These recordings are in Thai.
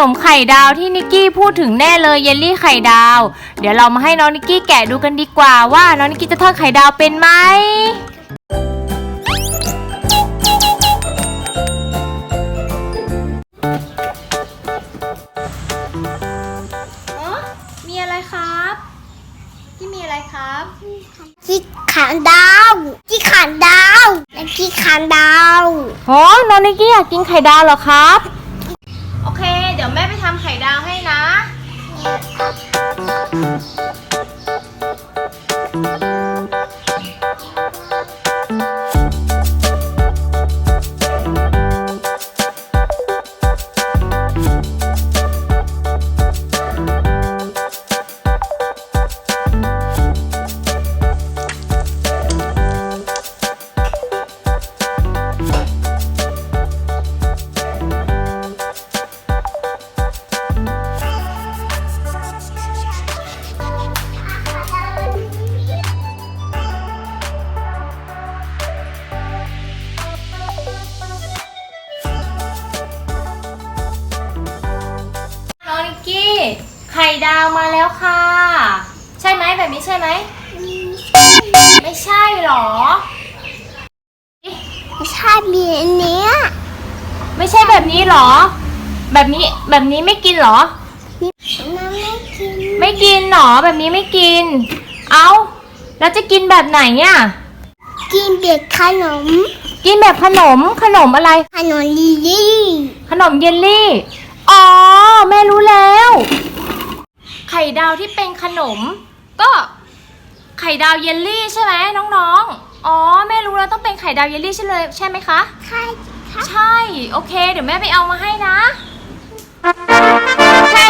นมไข่ดาวที่นิกกี้พูดถึงแน่เลยเยลลี่ไข่ดาว เดี๋ยวเรามาให้น้องนิกกี้แกะดูกันดีกว่าว่าน้องนิกกี้จะทอดไข่ดาวเป็นไหมอ๋อมีอะไรครับที่มีอะไรครับที่ขานดาวที่ขานดาวและที่ขานดาวอ๋อน้องนิกกี้อยากกินไข่ดาวเหรอครับ น้ ดาวมาแล้วค่ะ ใช่ไหมแบบนี้ใช่ไหม ไม่ใช่หรอ ไม่ใช่มีอันเนี้ยไม่ใช่แบบนี้หรอ แบบนี้แบบนี้ไม่กินหรอ น้ำไม่กินไม่กินหรอแบบนี้ไม่กิน เอ้าแล้วจะกินแบบไหนอะกินเบียดขนม กินแบบขนมขนมอะไร ขนมลิลลี่ขนมเยลลี่ อ๋อ แม่รู้แล้ว ไข่ดาวที่เป็นขนม ก็ไข่ดาวเยลลี่ใช่ไหมน้องๆ อ๋อแม่รู้แล้วต้องเป็นไข่ดาวเยลลี่ใช่เลยใช่ไหมคะ ใช่ค่ะใช่ โอเค เดี๋ยวแม่ไปเอามาให้นะแค่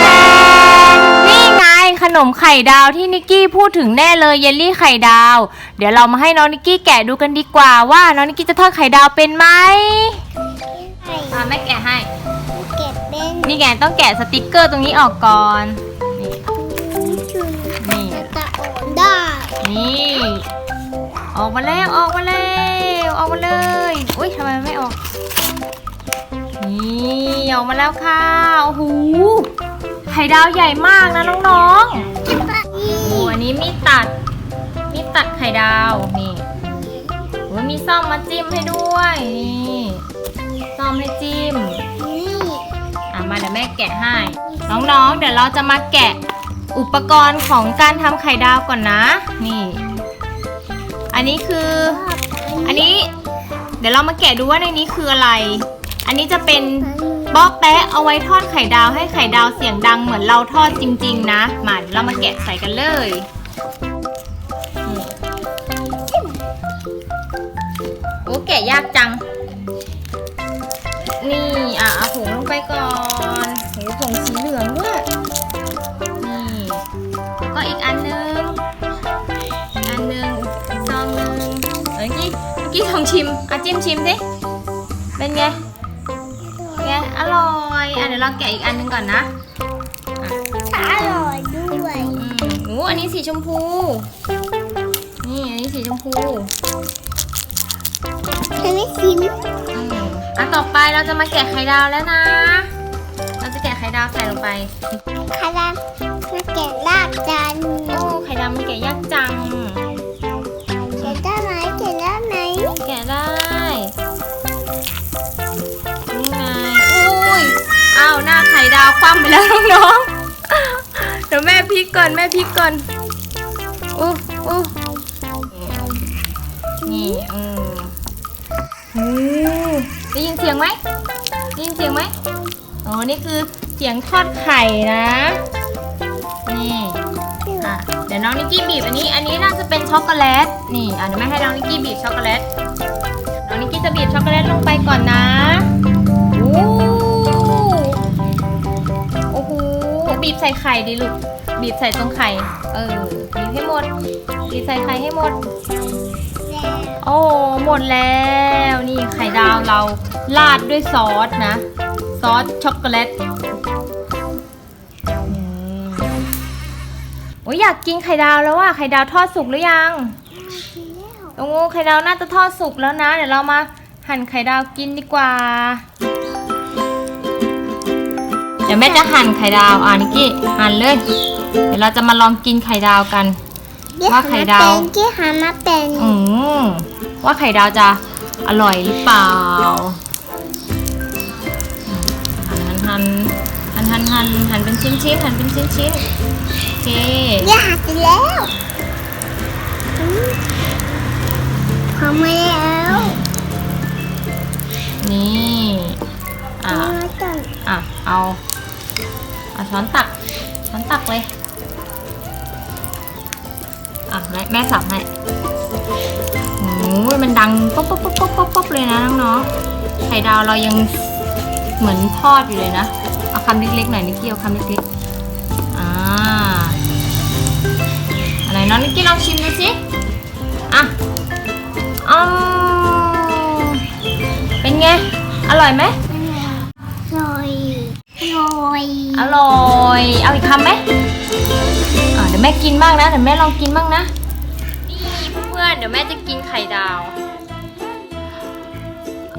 นี่ไงขนมไข่ดาวที่นิกกี้พูดถึงแน่เลยเยลลี่ไข่ดาว เดี๋ยวเรามาให้น้องนิกกี้แกะดูกันดีกว่าว่าน้องนิกกี้จะทอดไข่ดาวเป็นไหมอ่าแม่แกะให้ เก็บเป็น นี่ไงต้องแกะสติกเกอร์ตรงนี้ออกก่อน นี่จุนนี่ ตะโอนได้ นี่ ออกมาแล้วออกมาแล้วออกมาเลย อุ้ยทำไมไม่ออก นี่ออกมาแล้วค่ะโอ้โหไข่ดาวใหญ่มากนะน้องๆโอ้โหอันนี้มีตัด มีตัดไข่ดาวนี่โอ้ยมีซ่อมมาจิ้มให้ด้วย นี่ ซ่อมให้จิ้ม มาเดี๋ยวแม่แกะให้ น้องๆ เดี๋ยวเราจะมาแกะอุปกรณ์ของการทำไข่ดาวก่อนนะ นี่ อันนี้คือ อันนี้ เดี๋ยวเรามาแกะดูว่าในนี้คืออะไร อันนี้จะเป็นบล็อกแปะเอาไว้ทอดไข่ดาวให้ไข่ดาวเสียงดังเหมือนเราทอดจริง ๆ นะมาเดี๋ยวเรามาแกะใส่กันเลยโอ้แกะยากจัง นี่ อะเอาผงลงไปก่อน ชิมอะจิ้มชิมสิ เป็นไง ไง อร่อยอะเดี๋ยวเราแกะอีกอันนึงก่อนนะอร่อยด้วย อืมโอ้อันนี้สีชมพู นี่อันนี้สีชมพูฉันไม่ชิมอืมอะต่อไปเราจะมาแกะไข่ดาวแล้วนะ เราจะแกะไข่ดาวใส่ลงไป คารามาแกะลาบจันโอ้ไข่ดาวมันแกะยากจัง คว่ำไปแล้วน้องๆ เดี๋ยวแม่พลิกก่อนแม่พลิกก่อนอู้อู้นี่อือหูได้ยินเสียงไหมได้ยินเสียงไหมอ๋อ นี่คือเสียงทอดไข่นะ นี่อะเดี๋ยวน้องนิกกี้บีบอันนี้ อันนี้น่าจะเป็นช็อกโกแลต นี่อะเดี๋ยวแม่ให้น้องนิกกี้บีบช็อกโกแลต น้องนิกกี้จะบีบช็อกโกแลตลงไปก่อนนะ บีบใส่ไข่ดิลูก บีบใส่ตรงไข่ เออ บีบให้หมด บีบใส่ไข่ให้หมด โอ้ หมดแล้ว นี่ไข่ดาวเราราดด้วยซอสนะ ซอสช็อกโกแลตโอ้ยอยากกินไข่ดาวแล้วว่ะ ไข่ดาวทอดสุกหรือยังโอ้ไข่ดาวน่าจะทอดสุกแล้วนะ เดี๋ยวเรามาหั่นไข่ดาวกินดีกว่า ดี๋ยวแม่จะหั่นไข่ดาว อ่านิกกี้หั่นเลย เดี๋ยวเราจะมาลองกินไข่ดาวกัน ว่าไข่ดาวที่หามาเป็นอืมว่าไข่ดาวจะอร่อยหรือเปล่า หั่นหั่นหั่นหั่นหั่นหั่นเป็นชิ้นชิ้นๆหั่นเป็นชิ้นชิ้นๆโอเคย่าไปแล้วอืมพร้อมแล้วนี่ อ่ามาก่อนอะเอาเอช้อนตัก ช้อนตักเลย อะแม่แม่สับให้โอ้ยมันดังป๊อปป๊อปป๊อปป๊อปป๊อปป๊อปเลยนะน้องๆ ไข่ดาวเรายังเหมือนทอดอยู่เลยนะ เอาคำเล็กๆหน่อยนิกกี้เอาคำเล็กๆ อ่าอะไรน้องนิกกี้ลองชิมดูสิ อะอืมเป็นไง อร่อยไหม อยอร่อย เอาอีกคำไหมอ่าเดี๋ยวแม่กินบ้างนะ เดี๋ยวแม่ลองกินบ้างนะ นี่เพื่อนๆเดี๋ยวแม่จะกินไข่ดาว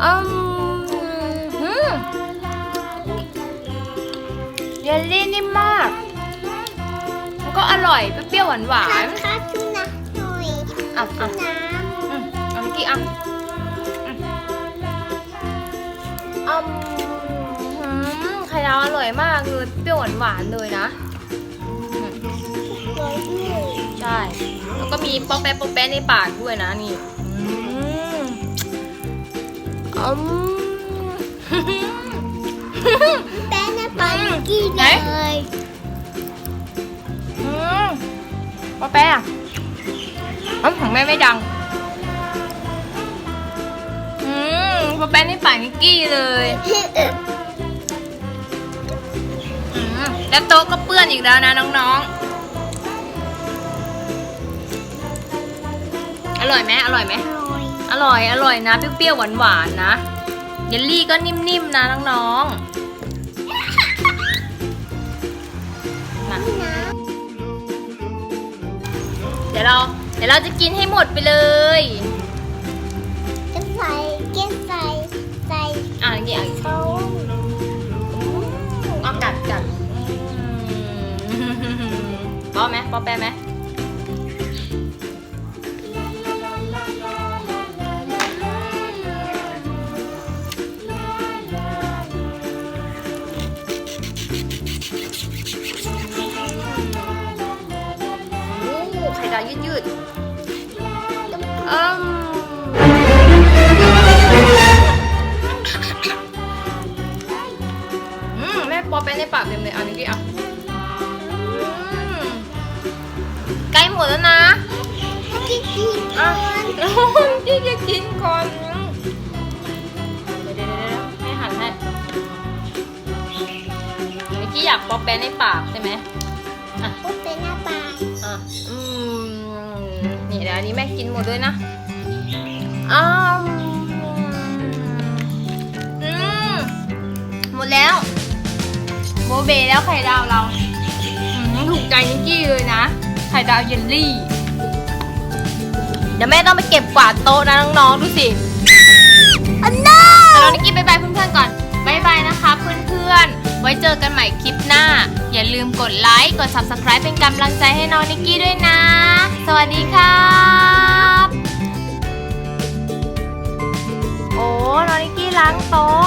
อืมหืมเยลลี่นิ่มมาก แล้วก็อร่อยเปรี้ยวๆหวานข้าวชุนนะหน่อยๆอะอะน้อืมเอาเมื่อกี้อะอืมอืมหืมไข่ดาวอร่อยมากเลยเปรี้ยวหวานๆเลยนะำลอยด้วยใช่ แล้วก็มีป๊อกแป๊ะป๊อกแป๊ะในปากด้วยนะนี่อืมอืมแป้งในปาร์กี้ไหนเลยอืมป๊อกแป๊ะอะอืมของแม่ไม่ดัง อืมป๊อกแป๊ะในปากนิกกี้เลยอืม แล้วโต๊ะก็เปื้อนอีกแล้วนะน้องๆ อร่อยไหมอร่อยไหมอร่อย อร่อยนะ เปรี้ยวๆหวานๆนะ เยลลี่ก็นิ่มๆนะน้องๆมาเดี๋ยวเรา เดี๋ยวเราจะกินให้หมดไปเลยจะใส่ มป้อไหมปอแปะไหมโอ้ไข่ดาวยืดยืด อยากปอแปะในปากใช่ไหมปุ๊บเป็นหน้าปลาอะอืมนี่เดี๋ยวอันนี้แม่กินหมดด้วยนะอ้าวอืมหมดแล้วโบเบแล้วไข่ดาวเราอืมถูกใจนิกกี้เลยนะ ไข่ดาวเยลลี่ เดี๋ยวแม่ต้องไปเก็บกวาดโต๊ะนะน้องๆดูสิอันน่าแต่เรานิกกี้บายบายเพื่อนๆก่อนบายบายนะคะเพื่อนๆ ไว้เจอกันใหม่คลิปหน้า อย่าลืมกดไลค์กด subscribe เป็นกำลังใจให้น้องนิกกี้ด้วยนะ สวัสดีครับโอ้น้องนิกกี้ล้างโต๊ะ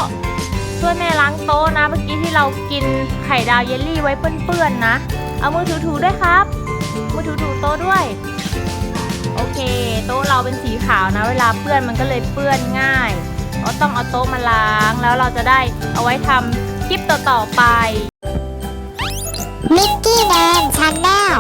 ช่วยแม่ล้างโต๊ะนะ เมื่อกี้ที่เรากินไข่ดาวเยลลี่ไว้เปื้อนๆนะ เอามือถูๆด้วยครับ มือถูๆโต๊ะด้วย โอเค โต๊ะเราเป็นสีขาวนะ เวลาเปื้อนมันก็เลยเปื้อนง่ายเราต้องเอาโต๊ะมาล้างแล้วเราจะได้เอาไว้ทำ คลิปต่อ ๆ ไป มิกกี้แดนชาแนล